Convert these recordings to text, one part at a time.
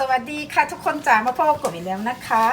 สวัสดีค่ะทุกคนจ๋ามาพบกบกบอีกแล้วนะคะ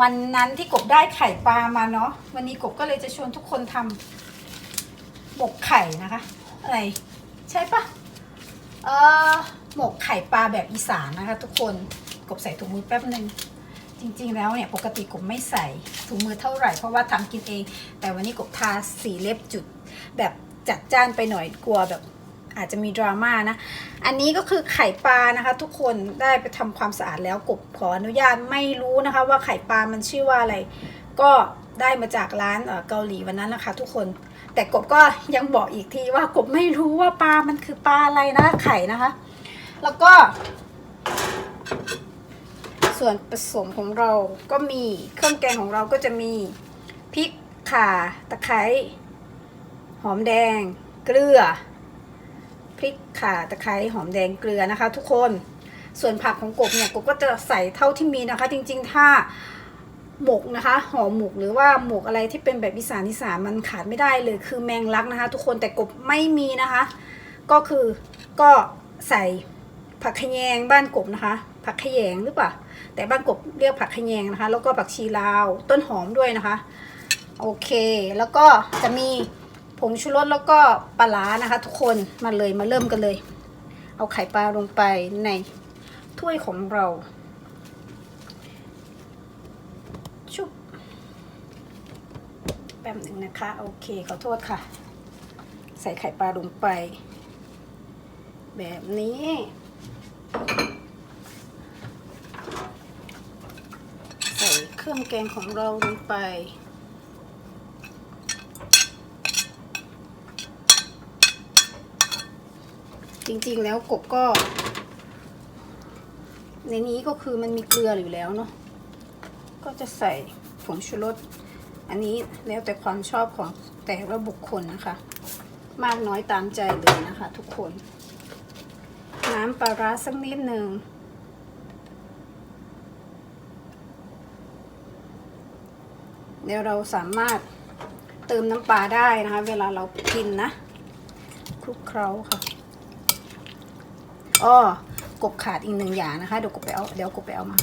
วันนั้นที่กบได้ไข่ปลามาเนาะวันนี้กบก็เลยจะชวนทุกคนทำหมกไข่นะคะอะไรใช่ปะเออหมกไข่ปลาแบบอีสานนะคะ ทุกคนกบใส่ถุงมือแป๊บหนึ่งจริงๆแล้วเนี่ยปกติกบไม่ใส่ถุงมือเท่าไหร่เพราะว่าทำกินเอง แต่วันนี้กบทาสีเล็บจุดแบบจัดจ้านไปหน่อยกลัวแบบ อาจจะมีดราม่านะ อันนี้ก็คือไข่ปลานะคะ ทุกคนได้ไปทำความสะอาดแล้วกบขออนุญาตไม่รู้นะคะ ว่าไข่ปลามันชื่อว่าอะไร ก็ได้มาจากร้านเอ่อเกาหลีวันนั้นนะคะ ทุกคน แต่กบก็ยังบอกอีกทีว่ากบไม่รู้ว่าปลามันคือปลาอะไรนะไข่นะคะ แล้วก็ ส่วนผสมของเราก็มีเครื่องแกงของเราก็จะมีพริกข่าตะไคร้หอมแดง เกลือ พริกข่าตะไคร้หอมแดงเกลือนะคะ ทุกคนส่วนผักของกบเนี่ยกบก็จะใส่เท่าที่มีนะคะ จริงๆถ้าหมกนะคะห่อหมกหรือว่าหมกอะไรที่เป็นแบบอีสานอีสานมันขาดไม่ได้เลย คือแมงลักนะคะ ทุกคนแต่กบไม่มีนะคะ ก็คือก็ใส่ผักขยงบ้านกบนะคะ ผักขยงหรือเปล่าแต่บ้านกบเรียกผักขยงนะคะ แล้วก็ผักชีลาวต้นหอมด้วยนะคะ โอเค แล้วก็จะมี ผงชูรสแล้วก็ปลาร้านะคะ ทุกคนมาเลยมาเริ่มกันเลย เอาไข่ปลาลงไปในถ้วยของเราชุบแป๊บหนึ่งนะคะ โอเคขอโทษค่ะ ใส่ไข่ปลาลงไป แบบนี้ใส่เครื่องแกงของเราลงไป จริงๆแล้วกบก็ ในนี้ก็คือมันมีเกลืออยู่แล้วเนาะก็จะใส่ผงชูรสอันนี้แล้วแต่ความชอบของแต่ละบุคคลนะคะ มากน้อยตามใจเลยนะคะ ทุกคน น้ำปลาร้าสักนิดหนึ่งเดี๋ยวเราสามารถเติมน้ำปลาได้นะคะ เวลาเรากินนะคลุกเคล้าค่ะ อ้อกบขาดอีกหนึ่งอย่างนะคะเดี๋ยวกบไปเอาเดี๋ยวกบไปเอามา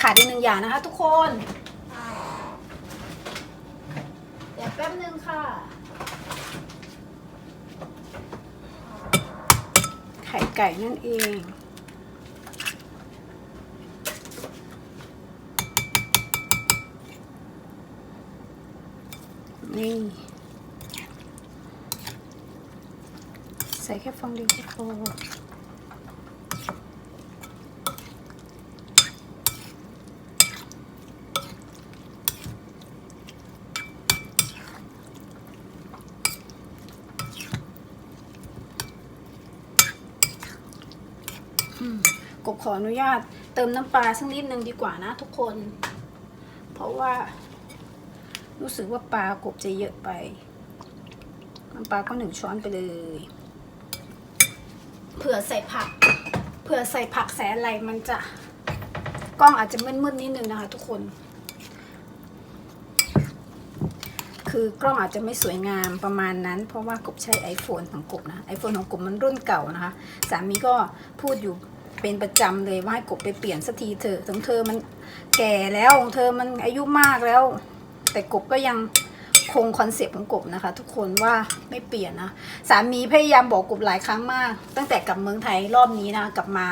ขาดอีกหนึ่งอย่างนะคะ ทุกคน เดี๋ยวแป๊บนึงค่ะไข่ไก่นั่นเองนี่ ใส่แค่ฟองเดียวก็พอมกบขออนุญาตเติมน้ำปลาสักนิดนึงดีกว่านะทุกคน เพราะว่า รู้สึกว่าปลากบจะเยอะไป น้ำปลาก็หนึ่งช้อนไปเลย เผื่อใส่ผัก เผื่อใส่ผักแสอะไรมันจะกล้องอาจจะมืดๆนิดนึงนะคะ ทุกคน คือกล้องอาจจะไม่สวยงามประมาณนั้น เพราะว่ากบใช้ iPhone ของกบนะ iPhone ของกบมันรุ่นเก่านะคะ สามีก็พูดอยู่เป็นประจำเลยว่าให้กบไปเปลี่ยนสักทีเถอะของเธอมันแก่แล้วของเธอมันอายุมากแล้ว แต่กบก็ยัง คงคอนเซปต์ของกบนะคะ ทุกคนว่าไม่เปลี่ยนนะสามีพยายามบอกกบหลายครั้งมาก ตั้งแต่กลับเมืองไทยรอบนี้นะกลับมา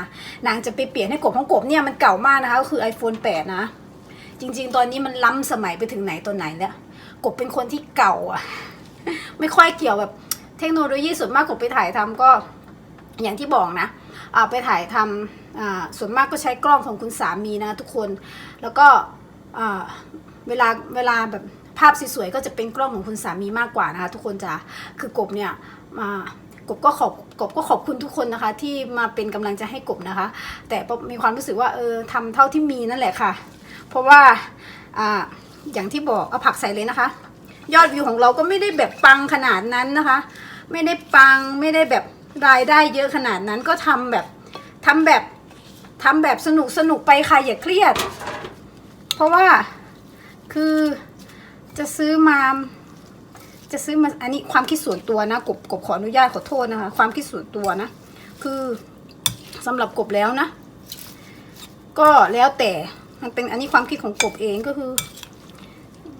นางจะไปเปลี่ยนให้กบของกบเนี่ยมันเก่ามากนะคะก็คือ iPhone 8 นะ จริง ๆ ตอนนี้มันล้ำสมัยไปถึงไหนตัวไหนแล้วกบเป็นคนที่เก่าอะไม่ค่อยเกี่ยวแบบเทคโนโลยีส่วนมากกบไปถ่ายทำก็อย่างที่บอกนะอ่าไปถ่ายทำอ่าส่วนมากก็ใช้กล้องของคุณสามีนะทุกคน แล้วก็เวลาเวลาแบบ ภาพสวยๆก็จะเป็นกล้องของคุณสามีมากกว่านะคะทุกคนจะคือกบเนี่ยมากบก็ขอบกบก็ขอบคุณทุกคนนะคะ ที่มาเป็นกำลังใจให้กบนะคะ แต่มีความรู้สึกว่าเออทำเท่าที่มีนั่นแหละค่ะ เพราะว่าอ่าอย่างที่บอกเอาผักใส่เลยนะคะ ยอดวิวของเราก็ไม่ได้แบบปังขนาดนั้นนะคะ ไม่ได้ปังไม่ได้แบบรายได้เยอะขนาดนั้นก็ทำแบบทำแบบทำแบบสนุกสนุกไปค่ะอย่าเครียด เพราะว่าคือ จะซื้อมา จะซื้อมาอันนี้ความคิดส่วนตัวนะกบกบขออนุญาตขอโทษนะคะ ความคิดส่วนตัวนะ คือสำหรับกบแล้วนะ ก็แล้วแต่มันเป็นอันนี้ความคิดของกบเองก็คือ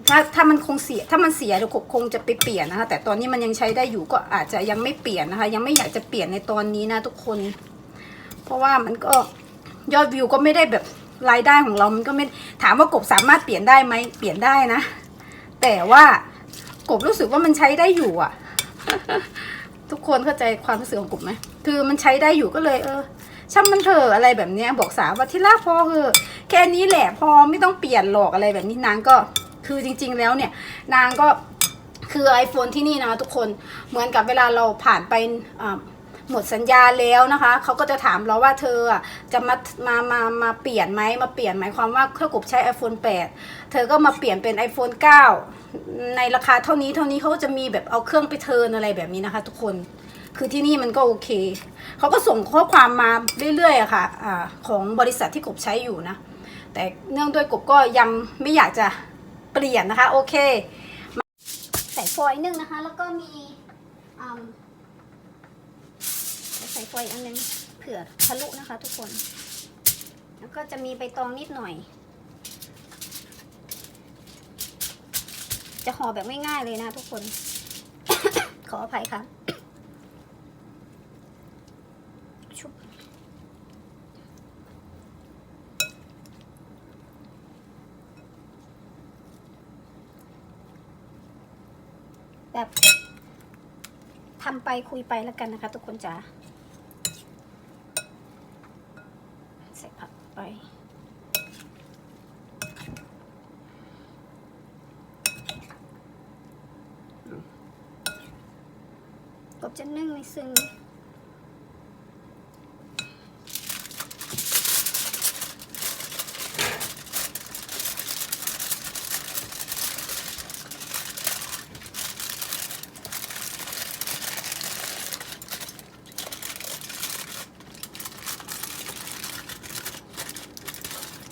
ถ้าถ้ามันคงเสียถ้ามันเสียเดี๋ยวกบคงจะไปเปลี่ยนนะคะ แต่ตอนนี้มันยังใช้ได้อยู่ก็อาจจะยังไม่เปลี่ยนนะคะ ยังไม่อยากจะเปลี่ยนในตอนนี้นะทุกคน เพราะว่ามันก็ยอดวิวก็ไม่ได้แบบรายได้ของเรามันก็ไม่ถามว่ากบสามารถเปลี่ยนได้ไหมเปลี่ยนได้นะ แต่ว่ากบรู้สึกว่ามันใช้ได้อยู่อะ ทุกคนเข้าใจความรู้สึกของกบไหมคือมันใช้ได้อยู่ก็เลย เออช่างมันเถอะอะไรแบบเนี้ยบอกสาวว่าที่รักพอเถอะแค่นี้แหละพอไม่ต้องเปลี่ยนหรอกอะไรแบบนี้นางก็คือจริง ๆ แล้วเนี่ย นางก็คือ iPhone ที่นี่นะทุกคนเหมือนกับเวลาเราผ่านไปอ่า หมดสัญญาแล้วนะคะเขาก็จะถามเราว่าเธอจะมามามามาเปลี่ยนไหมมาเปลี่ยนหมายความว่าเครื่องกบใช้ iPhone 8 เธอก็มาเปลี่ยนเป็น iPhone 9 ในราคาเท่านี้เท่านี้เขาก็จะมีแบบเอาเครื่องไปเทิร์นอะไรแบบนี้นะคะทุกคนคือที่นี่มันก็โอเค เขาก็ส่งข้อความมาเรื่อยๆอะค่ะอาของบริษัทที่กบใช้อยู่นะ แต่เนื่องด้วยกบก็ยังไม่อยากจะเปลี่ยนนะคะ โอเค ใส่ฟอยล์นึ่งนะคะ แล้วก็มีอืมใส่ฟอยล์อันนึงเผื่อทะลุนะคะทุกคน แล้วก็จะมีใบตองนิดหน่อย จะห่อแบบง่ายๆเลยนะทุกคน ขออภัยค่ะชุบแบบทำไปคุยไปแล้วกันนะคะ ทุกคนจ๋าใส่ผัก ไป กบจะนึ่งในซึ่ง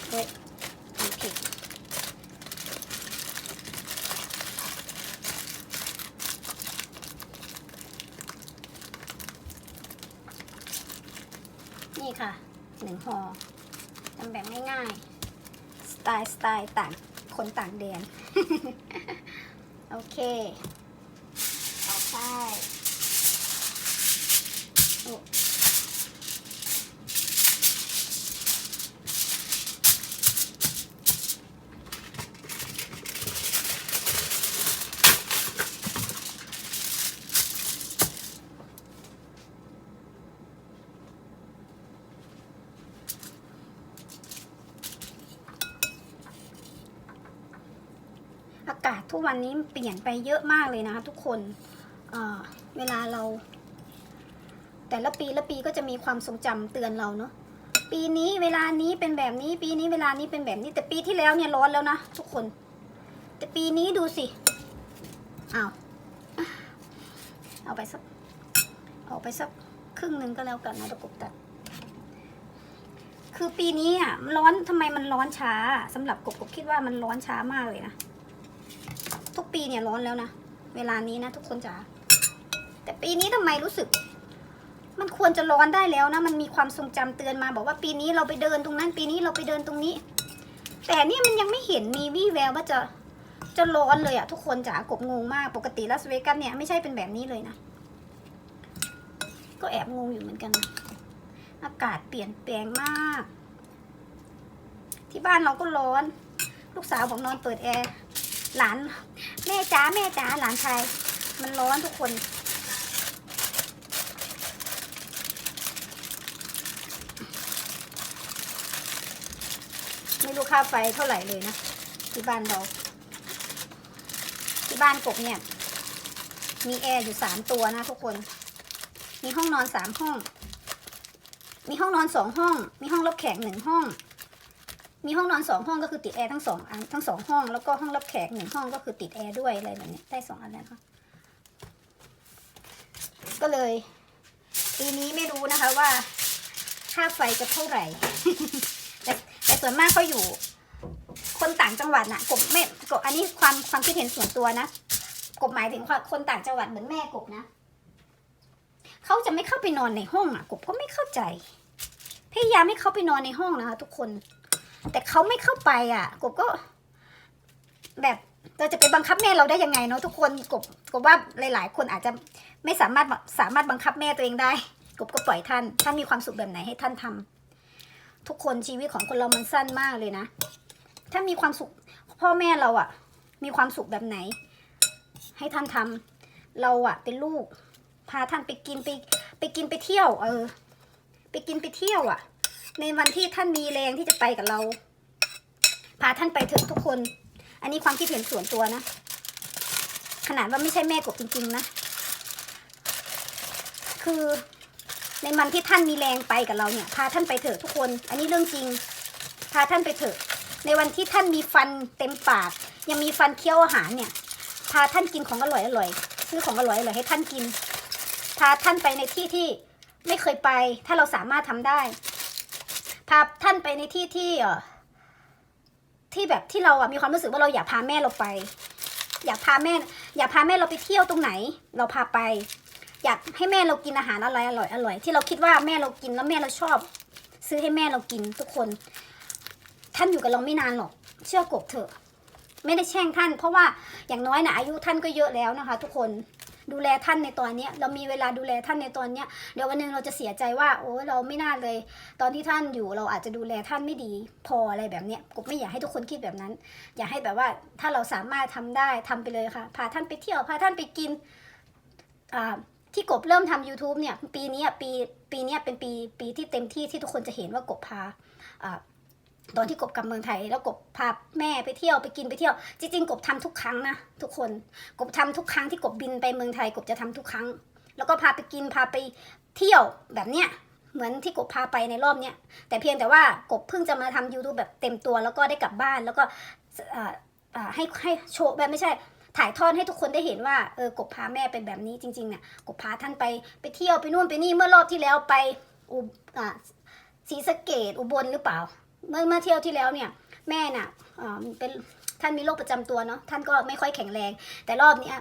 เฮ้ยมีผิดนี่ค่ะ หนึ่งห่อทำแบบง่ายๆ ส ไตล์สไตล์ต่างคนต่างแดน โอเคเอาไป ทุกวันนี้เปลี่ยนไปเยอะมากเลยนะคะทุกคนเเวลาเรา แต่ละปีละปีก็จะมีความทรงจำเตือนเราเนาะปีนี้เวลานี้เป็นแบบนี้ ปีนี้เวลานี้เป็นแบบนี้ แต่ปีที่แล้วเนี่ยร้อนแล้วนะทุกคน แต่ปีนี้ดูสิอ้าวเอาไปสักเอาไปสักครึ่งหนึ่งก็แล้วกันนะตะกบตัดคือปีนี้อะร้อนทำไมมันร้อนช้าสำหรับกบกบคิดว่ามันร้อนช้ามากเลยนะ ทุกปีเนี่ยร้อนแล้วนะ เวลานี้นะทุกคนจ๋าแต่ปีนี้ทำไมรู้สึก มันควรจะร้อนได้แล้วนะ มันมีความทรงจำเตือนมา บอกว่าปีนี้เราไปเดินตรงนั้น ปีนี้เราไปเดินตรงนี้ แต่เนี่ยมันยังไม่เห็นมีวี่แววว่าจะจะร้อนเลยอะทุกคนจ๋ากบงงมากปกติลาสเวกัสเนี่ยไม่ใช่เป็นแบบนี้เลยนะ ก็แอบงงอยู่เหมือนกันนะอากาศเปลี่ยนแปลงมาก ที่บ้านเราก็ร้อน ลูกสาวบอกนอนเปิดแอร์ หลาน แม่จ๋าแม่จ๋าหลานชายมันร้อนทุกคน ไม่รู้ค่าไฟเท่าไหร่เลยนะ ที่บ้านเรา ที่บ้านกบเนี่ย มีแอร์อยู่สามตัวนะทุกคน มีห้องนอนสามห้อง มีห้องนอนสองห้อง มีห้องรับแขกหนึ่งห้อง มีห้องนอนสองห้องก็คือติดแอร์ทั้งสองอันทั้งสองห้อง แล้วก็ห้องรับแขกหนึ่งห้องก็คือติดแอร์ด้วยอะไรแบบนี้ได้สองอันแล้วค่ะก็เลยปีนี้ไม่รู้นะคะว่าค่าไฟจะเท่าไหร่ แต่แต่ส่วนมากเขาอยู่ คนต่างจังหวัดน่ะกบไม่กบอันนี้ความความคิดเห็นส่วนตัวนะกบหมายถึงคนต่างจังหวัดเหมือนแม่กบนะเขาจะไม่เข้าไปนอนในห้องอะกบก็ไม่เข้าใจ พยายามให้เขาไปนอนในห้องนะคะ ทุกคน แต่เขาไม่เข้าไปอะ กบก็ แบบเราจะไปบังคับแม่เราได้ยังไงเนาะทุกคนกบกบว่าหลาย ๆ คนอาจจะไม่สามารถสามารถบังคับแม่ตัวเองได้ กบก็ปล่อยท่าน ท่านมีความสุขแบบไหนให้ท่านทำทุกคนชีวิตของคนเรามันสั้นมากเลยนะ ถ้ามีความสุขพ่อแม่เราอะมีความสุขแบบไหน ให้ท่านทำเราอะเป็นลูก พาท่านไปกินไป ไปกินไปเที่ยว เออ ไปกินไปเที่ยวอะ ในวันที่ท่านมีแรงที่จะไปกับเรา พาท่านไปเถอะทุกคน อันนี้ความคิดเห็นส่วนตัวนะ ขนาดว่าไม่ใช่แม่กบจริง ๆ นะ คือในวันที่ท่านมีแรงไปกับเราเนี่ย พาท่านไปเถอะทุกคน อันนี้เรื่องจริง พาท่านไปเถอะ ในวันที่ท่านมีฟันเต็มปาก ยังมีฟันเคี้ยวอาหารเนี่ย พาท่านกินของอร่อยอร่อยซื้อของอร่อยอร่อยให้ท่านกิน พาท่านไปในที่ที่ไม่เคยไป ถ้าเราสามารถทำได้ พาท่านไปในที่ที่เออที่แบบที่เราอะมีความรู้สึกว่าเราอยากพาแม่เราไป อยากพาแม่ อยากพาแม่เราไปเที่ยวตรงไหน เราพาไป อยากให้แม่เรากินอาหารอะไรอร่อยอร่อยที่เราคิดว่าแม่เรากินแล้วแม่เราชอบ ซื้อให้แม่เรากินทุกคน ท่านอยู่กับเราไม่นานหรอก เชื่อกบเถอะ ไม่ได้แช่งท่าน เพราะว่าอย่างน้อยนะอายุท่านก็เยอะแล้วนะคะ ทุกคน ดูแลท่านในตอนนี้เรามีเวลาดูแลท่านในตอนนี้เดี๋ยววันหนึ่งเราจะเสียใจว่า โอ้เราไม่น่าเลย ตอนที่ท่านอยู่เราอาจจะดูแลท่านไม่ดีพออะไรแบบเนี้ยกบไม่อยากให้ทุกคนคิดแบบนั้น อยากให้แบบว่าถ้าเราสามารถทำได้ทำไปเลยค่ะพาท่านไปเที่ยวพาท่านไปกินอ่าที่กบเริ่มทำ YouTube เนี่ยปีนี้ปีปีนี้เป็นปีปีที่เต็มที่ที่ทุกคนจะเห็นว่ากบพา ตอนที่กบกลับเมืองไทย แล้วกบพาแม่ไปเที่ยวไปกินไปเที่ยว จริงๆ กบทำทุกครั้งนะทุกคน กบทำทุกครั้งที่กบบินไปเมืองไทย กบจะทำทุกครั้ง แล้วก็พาไปกินพาไปเที่ยวแบบเนี้ยเหมือนที่กบพาไปในรอบเนี้ยแต่เพียงแต่ว่ากบเพิ่งจะมาทำ YouTube แบบเต็มตัว แล้วก็ได้กลับบ้านแล้วก็ให้ให้โชว์แบบไม่ใช่ถ่ายทอดให้ทุกคนได้เห็นว่าเออกบพาแม่เป็นแบบนี้จริงๆเนี่ยกบพาท่านไปไปเที่ยวไปนู่นไปนี่เมื่อรอบที่แล้วไปอุบอ่าศรีสะเกดอุบลหรือเปล่า เมื่อเมื่อเที่ยวที่แล้วเนี่ยแม่น่ะเป็นท่านมีโรคประจำตัวเนาะท่านก็ไม่ค่อยแข็งแรง แต่รอบเนี้ย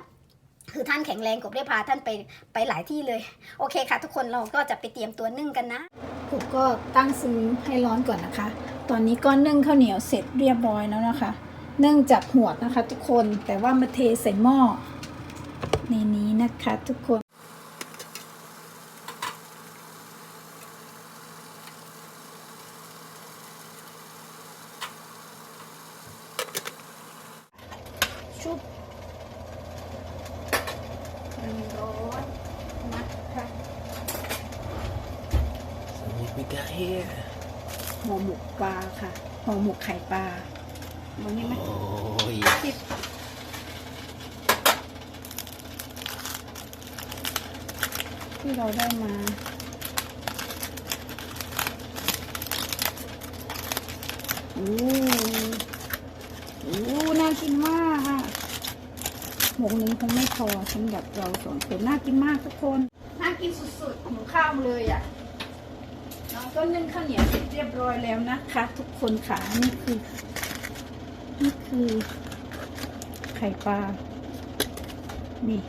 คือท่านแข็งแรงกบได้พาท่านไปไปหลายที่เลย โอเคค่ะ ทุกคนเราก็จะไปเตรียมตัวนึ่งกันนะกบก็ตั้งซึมให้ร้อนก่อนนะคะ ตอนนี้ก็นึ่งข้าวเหนียวเสร็จเรียบร้อยแล้วนะคะนึ่งจากหัวนะคะ ทุกคนแต่ว่ามาเทใส่หม้อในนี้นะคะ ทุกคน ชุบมันร้อนนะคะ So what we got here? ห่อหมกปลาค่ะห่อหมกไข่ปลาวันนี้ไหม Oh yeah. ที่ที่เราได้มาโอ้โอ้น่ากินมากค่ะหมกนี้คงไม่พอสำหรับเราสองคนน่ากินมากทุกคน น่ากินสุดๆหิวข้าวเลยอะน้อง ก็นึ่งข้าวเหนียวเสร็จเรียบร้อยแล้วนะคะ ทุกคนค่ะนี่คือนี่คือ ไข่ปลา นี่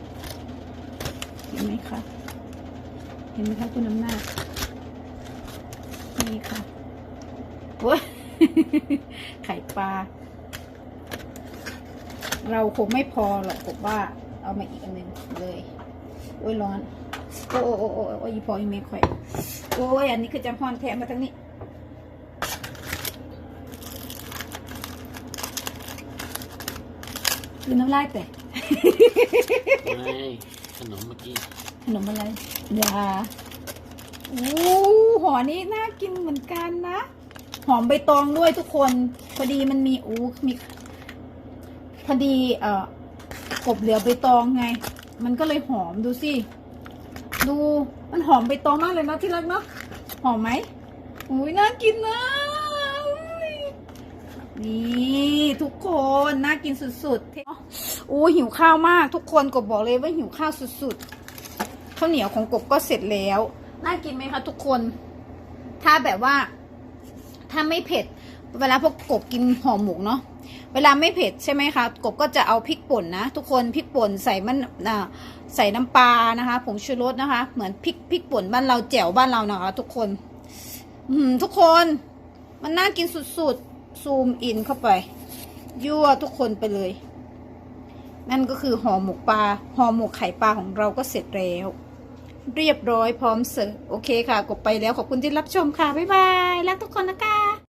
เห็นไหมคะเห็นไหมคะคุณน้ำหน้านี่ค่ะโอ้ไข่ปลา เราคงไม่พอหรอกผมว่า เอามาอีกอันหนึ่งเลย โอ้ยร้อน โอ้โอ้โอ้โอ้โอ้ยพอยังไม่ค่อย โอ้ยอันนี้คือจะพอนแทะมาทั้งนี้คือน้ำลายแต่ไม่ขนมเมื่อกี้ ขนมอะไรยาโอ้ห่อนี้น่ากินเหมือนกันนะ หอมใบตองด้วยทุกคน พอดีมันมีอู้มี พอดีเอ่อกบเหลือใบตองไง มันก็เลยหอมดูสิ ดูมันหอมใบตองมากเลยเนาะที่รักเนาะหอมไหมอุ้ยน่ากินนะนี่ทุกคนน่ากินสุดๆโอ้หิวข้าวมาก ทุกคนกบบอกเลยว่าหิวข้าวสุดๆข้าวเหนียวของกบก็เสร็จแล้วน่ากินไหมคะทุกคน ถ้าแบบว่า ถ้าไม่เผ็ด เวลาพวกกบกินห่อหมกเนาะ เวลาไม่เผ็ดใช่ไหมคะกบก็จะเอาพริกป่นนะ ทุกคนพริกป่นใส่มันใส่น้ำปลานะคะผงชูรสนะคะ เหมือนพริกพริกป่นบ้านเราแจ่วบ้านเรานะคะทุกคน อืมทุกคนมันน่ากินสุดๆซูมอินเข้าไป ยั่วทุกคนไปเลย นั่นก็คือห่อหมกปลาห่อหมกไข่ปลาของเราก็เสร็จแล้ว เรียบร้อยพร้อมเสิร์ฟโอเคค่ะกบไปแล้วขอบคุณที่รับชมค่ะ บ๊ายบาย รักทุกคนนะคะ